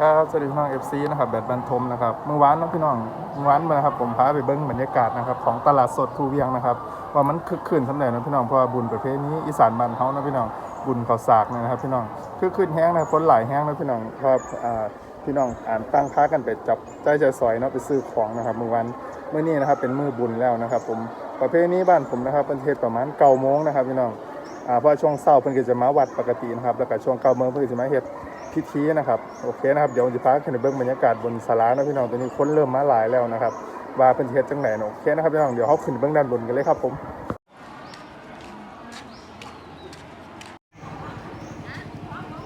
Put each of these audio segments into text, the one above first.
ครับสวัสดีพี่น้อง FC นะครับแบดบันทมนะครับเมื่อวานน้องพี่น้องเมื่อวานมานะครับผมพาไปเบิ้งบรรยากาศนะครับของตลาดสดภูเวียงนะครับว่ามันคึกคืนสำเร็จนะพี่น้องเพราะว่าบุญประเภทนี้อีสานบ้านเฮานะพี่น้องบุญข้าวสากนะครับพี่น้องคึกคืนแห้งนะคนหลายแห้งนะพี่น้องครับอ่าพี่น้องอ่านตั้งค้ากันไปจับใจจะซอยเนาะไปซื้อของนะครับเมื่อวันเมื่อนี้นะครับเป็นมือบุญแล้วนะครับ ผมประเภทนี้บ้านผมนะครับเป็นเทศประมาณเก้าโมงนะครับพี่น้อง อ่าเพราะช่วงเช้าเพิ่นก็จะมาวัดปกตินะครับ แล้วก็ช่วงเก้าโมงเพิ่นก็จะมาเฮ็ดพิธีนะครับ โอเคนะครับ เดี๋ยวผมจะพาขึ้นไปเบิ่งบรรยากาศบนศาลานะพี่น้อง ตอนนี้คนเริ่มมาหลายแล้วนะครับ ว่าเพิ่นสิเฮ็ดจังไดเนาะโอเคนะครับพี่น้อง เดี๋ยวเฮาขึ้นไปเบิ่งด้านบนกันเลยครับผม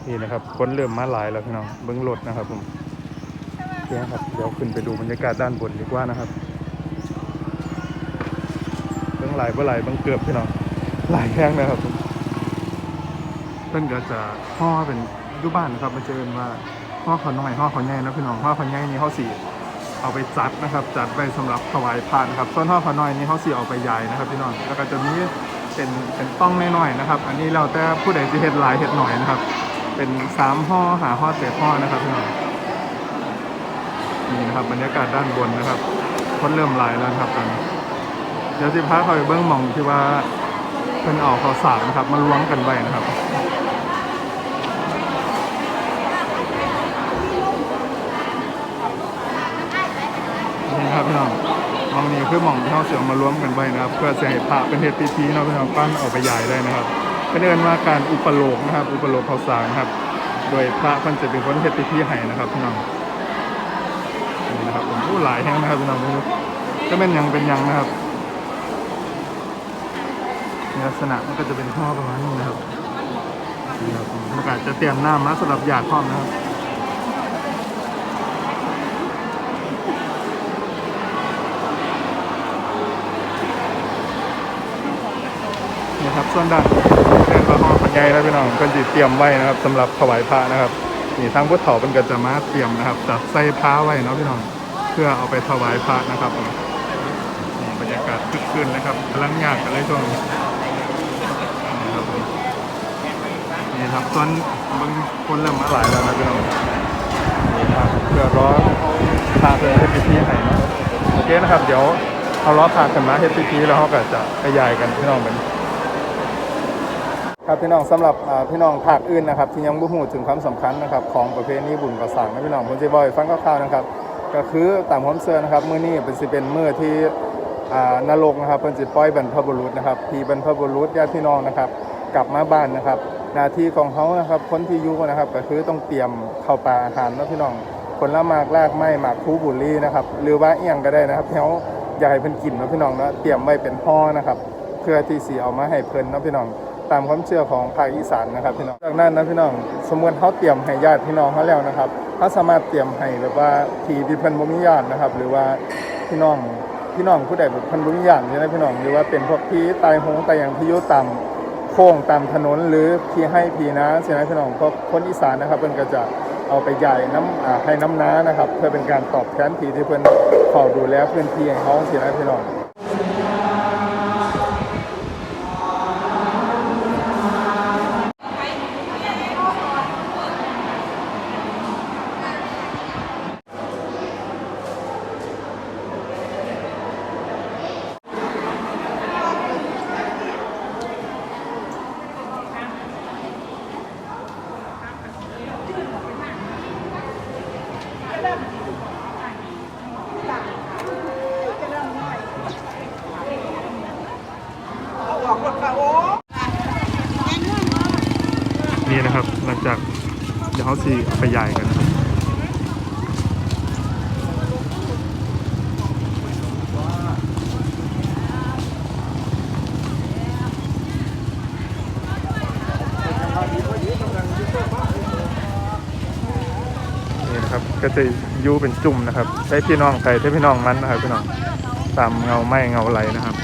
นี่นะครับคนเริ่มมาหลายแล้วพี่น้องเบิ่งรถนะครับผมโอเคครับเดี๋ยวขึ้นไปดูบรรยากาศด้านบนดีกว่านะครับเบิ่งหลายบ่หลายเบิ่งเกือบพี่น้องหลายแข้งนะครับผม เพิ่นก็จะห่อเป็นยุบ้านนะครับมาเจอกันว่าห่อขาวน้อยห่อขาวใหญ่นะพี่น้องห่อขาวใหญ่นี่เขาสีเอาไปจัดนะครับจัดไว้สำหรับถวายพระนครับส่วนห่อขาวน้อยนี่เขาสีเอาไปยายนะครับพี่น้องแล้วก็จะมีเป็นเป็นต้องน้อยๆนะครับ อันนี้แล้วแต่ผู้ใดจะเฮ็ดหลายเฮ็ดหน่อยนะครับ เป็นสามห่อหาห่อเจ็ดห่อนะครับพี่น้องนี่นะครับบรรยากาศด้านบนนะครับคนเริ่มหลายแล้วครับตอนนี้เดี๋ยวสิพาเขาไปเบิ้องมองที่ว่าเพิ่นเอาข้าวสารนะครับมาล้วงกันไว้นะครับนี่นะครับพี่น้องม องนี้คือหมองเท่าเสือมาล้วมกันไว้นะครับ เพื่อจะให้พระเป็นเหตุพิธีเนาะพี่น้องปั้นออกไปใหญ่ได้นะครับ เป็นเอินว่าการอุปโลกนะครับ อุปโลกข้าสารนะครับ โดยพระเพิ่นจะเป็นคนเหตุพิธีให้นะครับพี่น้องนี่นะครับผมผู้หลายแห่งนะครับพี่น้องก็เป็นยังเป็นยังนะครับลักษณะมันก็จะเป็นท่อประมาณนี้นะครับนี่ครับผมประกาศจะเตรียมน้ำมาสำหรับหยาดพร้อมนะครับนี่ครับ ส่วนด้านเป็นข้าวหอมปัญญแล้วพี่น้องก็จะเตรียมไว้นะครับสำหรับถวายพระนะครับนี่ทางพุทธเถาเป็นก็จะมาเตรียมนะครับจัดใส่พระไว้เนาะพี่น้องเพื่อเอาไปถวายพระนะครับนี่บรรยากาศคึกคืนนะครับกำลังงานกันเลยช่วงนี้ครับผมนี่ครับส่วนบางคนเริ่มมาหลายแล้วนะพี่น้องนี่ครับเพื่อร้อพาเพื่อให้พิธีให้นะโอเคนะครับ เดี๋ยวเอาล้อพากันมาเฮ็ดพิธีแล้วเขาก็จะขยายกันพี่น้องเป็น ครับพี่น้องสำหรับพี่น้องภาคอื่นนะครับที่ยังบ่ฮู้ถึงความสำคัญนะครับของประเพณีบุญกระสังนะพี่น้องผมจะบอกให้ฟังคร่าวๆนะครับก็คือตามความเชื่อนะครับมื้อนี้เป็นสิเป็นมื้อที่นรกนะครับเพิ่นสิปล่อยบรรพบุรุษนะครับพี่บรรพบุรุษญาติพี่น้องนะครับ กลับมาบ้านนะครับหน้าที่ของเขานะครับคนที่อยู่นะครับก็คือต้องเตรียมข้าวปลาอาหารนะพี่น้องผลละหมากรากไม้หมากคูบุรีนะครับหรือว่าเอียงก็ได้นะครับเขาอยากให้เพิ่นกินนะพี่น้องนะเตรียมไว้เป็นห่อนะครับ เพื่อที่สิเอามาให้เพิ่นนะพี่น้อง ตามความเชื่อของภาคอีสานนะครับพี่น้องจากนั้นนะพี่น้องสมมติเขาเตรียมให้ญาติพี่น้องเขาแล้วนะครับเขาสามารถเตรียมให้แบบว่าทีที่เพิ่นบ่มีญาตินะครับ หรือว่าพี่น้องพี่น้องผู้ใดแบบพันบุญอย่างใช่ไหมพี่น้องหรือว่าเป็นพวกที่ตายโหงตายอย่างที่อยุตามโค้งตามถนนหรือที่ให้พี่นะใช่ไหมพี่น้องเพราะคนอีสานนะครับเพิ่นก็จะเอาไปใหญ่น้ำให้น้ำน้านะครับ เพื่อเป็นการตอบแทนพี่ที่เพิ่นเฝ้าดูแลพื้นที่ของเขาใช่ไหมพี่น้อง นี่นะครับ หลังจากเดี๋ยวเขาสิเอาไปใหญ่กันนี่นะครับ ก็จะยูเป็นจุ่มนะครับใช้พี่น้องใส่ใช้พี่น้องมันนะครับพี่น้องตามเงาไม้เงาไหลนะครับ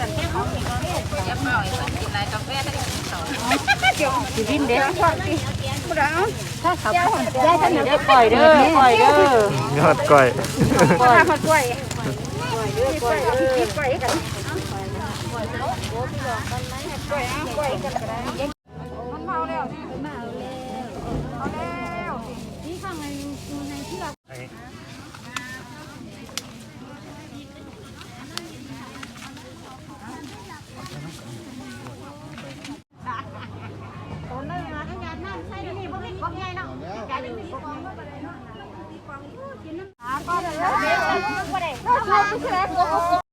สันเทียของพี่เขาเนี่ยจะเป่าไอ้คนกินไรกาแฟได้กินสองเดี๋ยวสิวินเด้อถ้าเขาได้ท่านเด้อปล่อยเด้อปล่อยเด้อยอดก้อยปล่อยมาก้อยปล่อยเด้อปล่อยเด้อปล่อยกันปล่อยเอาปล่อยกันก็ได้